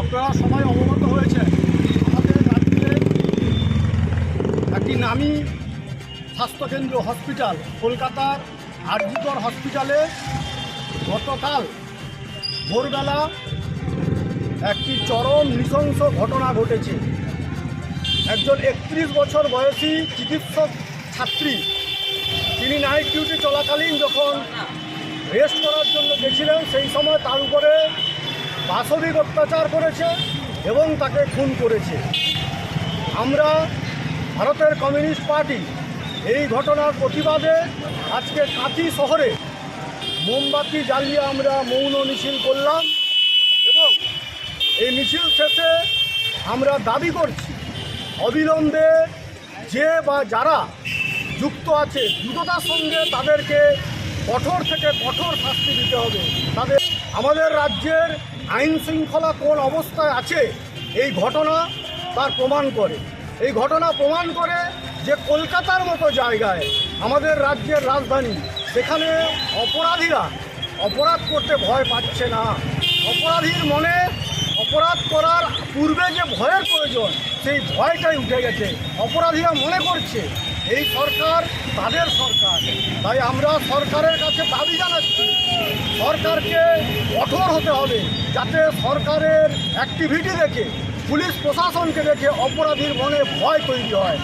আপনারা সবাই অবগত হয়েছে আমাদের রাজ্যে একটি নামি স্বাস্থ্যকেন্দ্র হসপিটাল, কলকাতার আরজিকর হসপিটালে গতকাল ভোরবেলা একটি চরম নৃশংস ঘটনা ঘটেছে। একজন একত্রিশ বছর বয়সী চিকিৎসক ছাত্রী। তিনি নাইট ডিউটি চলাকালীন যখন রেস্ট করার জন্য গেছিলেন, সেই সময় তার উপরে বাসবিক অত্যাচার করেছে এবং তাকে খুন করেছে। আমরা ভারতের কমিউনিস্ট পার্টি এই ঘটনার প্রতিবাদে আজকে কাঁথি শহরে মোমবাতি জ্বালিয়ে আমরা মৌন মিছিল করলাম এবং এই মিছিল শেষে আমরা দাবি করছি অবিলম্বে যে বা যারা যুক্ত আছে, দ্রুততার সঙ্গে তাদেরকে কঠোর থেকে কঠোর শাস্তি দিতে হবে। তাদের আমাদের রাজ্যের আইন শৃঙ্খলা কোন অবস্থায় আছে, এই ঘটনা তার প্রমাণ করে। এই ঘটনা প্রমাণ করে যে কলকাতার মতো জায়গায় আমাদের রাজ্যের রাজধানী, সেখানে অপরাধীরা অপরাধ করতে ভয় পাচ্ছে না। অপরাধীর মনে অপরাধ করার পূর্বে যে ভয়ের প্রয়োজন, সেই ভয়টাই উঠে গেছে। অপরাধীরা মনে করছে, এই সরকার তাদের সরকার। তাই আমরা সরকারের কাছে দাবি জানাচ্ছি, সরকারকে কঠোর হতে হবে, যাতে সরকারের অ্যাক্টিভিটি দেখে, পুলিশ প্রশাসনকে দেখে অপরাধীর মনে ভয় তৈরি হয়।